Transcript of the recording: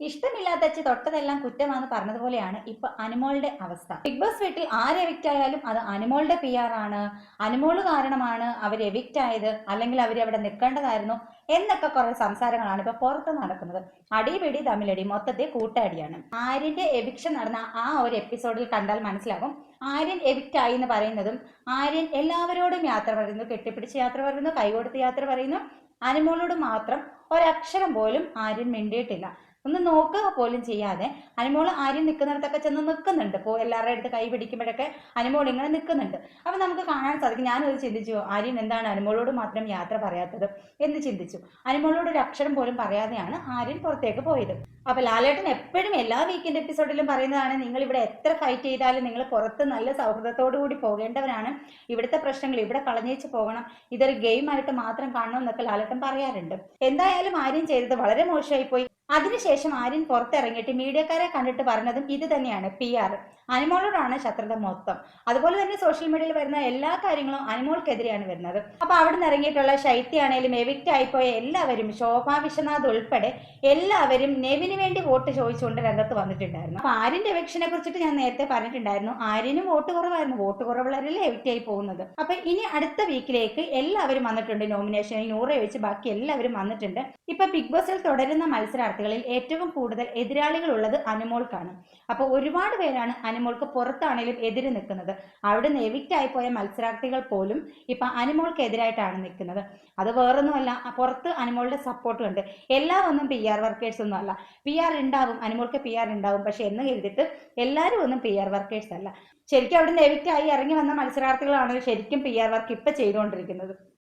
ഇഷ്ടമില്ലാത്ത വെച്ച് തൊട്ടതെല്ലാം കുറ്റമാണെന്ന് പറഞ്ഞതുപോലെയാണ് ഇപ്പൊ അനുമോളുടെ അവസ്ഥ. ബിഗ് ബോസ് വീട്ടിൽ ആര് എവിക്റ്റ് ആയാലും അത് അനുമോളുടെ പി ആർ ആണ്. അനുമോൾ കാരണമാണ് അവർ എവിക്റ്റ് ആയത് അല്ലെങ്കിൽ അവർ അവിടെ നിൽക്കേണ്ടതായിരുന്നു എന്നൊക്കെ കുറെ സംസാരങ്ങളാണ് ഇപ്പൊ പുറത്ത് നടക്കുന്നത്. അടിപിടി തമ്മിലടി മൊത്തത്തിൽ കൂട്ടടിയാണ്. ആര്യന്റെ എവിക്ഷൻ നടന്ന ആ ഒരു എപ്പിസോഡിൽ കണ്ടാൽ മനസ്സിലാകും. ആര്യൻ എവിക്റ്റ് ആയി എന്ന് പറയുന്നതും ആര്യൻ എല്ലാവരോടും യാത്ര പറയുന്നു കെട്ടിപ്പിടിച്ച് യാത്ര പറയുന്നു കൈകൊടുത്ത് യാത്ര പറയുന്നു. അനുമോളോട് മാത്രം ഒരക്ഷരം പോലും ആര്യൻ മിണ്ടിയിട്ടില്ല. ഒന്ന് നോക്കുക പോലും ചെയ്യാതെ അനുമോൾ ആര്യൻ നിൽക്കുന്നിടത്തൊക്കെ ചെന്ന് നിൽക്കുന്നുണ്ട് ഇപ്പോൾ എല്ലാവരുടെ അടുത്ത് കൈ പിടിക്കുമ്പോഴൊക്കെ അനുമോൾ ഇങ്ങനെ നിൽക്കുന്നുണ്ട് അപ്പം നമുക്ക് കാണാൻ സാധിക്കും. ഞാനത് ചിന്തിച്ചു ആര്യൻ എന്താണ് അനുമോളോട് മാത്രം യാത്ര പറയാത്തത് എന്ന് ചിന്തിച്ചു. അനുമോളോട് ഒരു അക്ഷരം പോലും പറയാതെയാണ് ആര്യൻ പുറത്തേക്ക് പോയത്. അപ്പോൾ ലാലേട്ടൻ എപ്പോഴും എല്ലാ വീക്കെൻഡ് എപ്പിസോഡിലും പറയുന്നതാണ് നിങ്ങൾ ഇവിടെ എത്ര ഫൈറ്റ് ചെയ്താലും നിങ്ങൾ പുറത്ത് നല്ല സൗഹൃദത്തോടു കൂടി പോകേണ്ടവരാണ്. ഇവിടുത്തെ പ്രശ്നങ്ങൾ ഇവിടെ കളഞ്ഞേച്ച് പോകണം. ഇതൊരു ഗെയിം ആയിട്ട് മാത്രം കാണണം എന്നൊക്കെ ലാലേട്ടൻ പറയാറുണ്ട്. എന്തായാലും ആര്യം ചെയ്തത് വളരെ മോശമായി പോയി അതിനുശേഷം ആര്യൻ പുറത്തിറങ്ങിയിട്ട് മീഡിയക്കാരെ കണ്ടിട്ട് പറഞ്ഞതും ഇത് തന്നെയാണ് പി ആർ അനിമോളോടാണ് ശത്രുത മൊത്തം. അതുപോലെ തന്നെ സോഷ്യൽ മീഡിയയിൽ വരുന്ന എല്ലാ കാര്യങ്ങളും അനിമോൾക്കെതിരെയാണ് വരുന്നത്. അപ്പൊ അവിടെ നിന്ന് ഇറങ്ങിയിട്ടുള്ള ശൈത്യാണേലും എവിക്റ്റ് ആയിപ്പോയ എല്ലാവരും ശോഭ വിശ്വനാഥ് ഉൾപ്പെടെ എല്ലാവരും നെവിന് വേണ്ടി വോട്ട് ചോദിച്ചുകൊണ്ട് രംഗത്ത് വന്നിട്ടുണ്ടായിരുന്നു. അപ്പൊ ആര്യന്റെ എവിക്ഷനെ കുറിച്ചിട്ട് ഞാൻ നേരത്തെ പറഞ്ഞിട്ടുണ്ടായിരുന്നു. ആര്യനും വോട്ട് കുറവായിരുന്നു. വോട്ട് കുറവുള്ളവരല്ലേ എവിക്റ്റ് ആയി പോകുന്നത്. അപ്പൊ ഇനി അടുത്ത വീക്കിലേക്ക് എല്ലാവരും വന്നിട്ടുണ്ട്. നോമിനേഷനിൽ നൂറ് ചോദിച്ച് ബാക്കി എല്ലാവരും വന്നിട്ടുണ്ട്. ഇപ്പൊ ബിഗ് ബോസിൽ തുടരുന്ന മത്സരാർത്ഥികളിൽ ഏറ്റവും കൂടുതൽ എതിരാളികൾ ഉള്ളത് അനുമോൾക്കാണ്. അപ്പൊ ഒരുപാട് പേരാണ് അനുമോൾക്ക് പുറത്താണേലും എതിര് നിൽക്കുന്നത്. അവിടെ നിന്ന് എവിക്റ്റ് ആയി പോയ മത്സരാർത്ഥികൾ പോലും ഇപ്പൊ അനുമോൾക്ക് എതിരായിട്ടാണ് നിൽക്കുന്നത്. അത് വേറൊന്നുമല്ല പുറത്ത് അനുമോളുടെ സപ്പോർട്ടും ഉണ്ട്. എല്ലാവരും പി ആർ വർക്കേഴ്സ് ഒന്നും അല്ല. പി ആർ ഉണ്ടാവും അനുമോൾക്ക് പി ആർ ഉണ്ടാവും പക്ഷെ എന്ന് കരുതിയിട്ട് എല്ലാവരും ഒന്നും പി ആർ വർക്കേഴ്സ് അല്ല. ശരിക്കും അവിടെ നിന്ന് എവിക്റ്റ് ആയി ഇറങ്ങി വന്ന മത്സരാർത്ഥികളാണ് ശരിക്കും പി ആർ വർക്ക് ഇപ്പൊ ചെയ്തുകൊണ്ടിരിക്കുന്നത്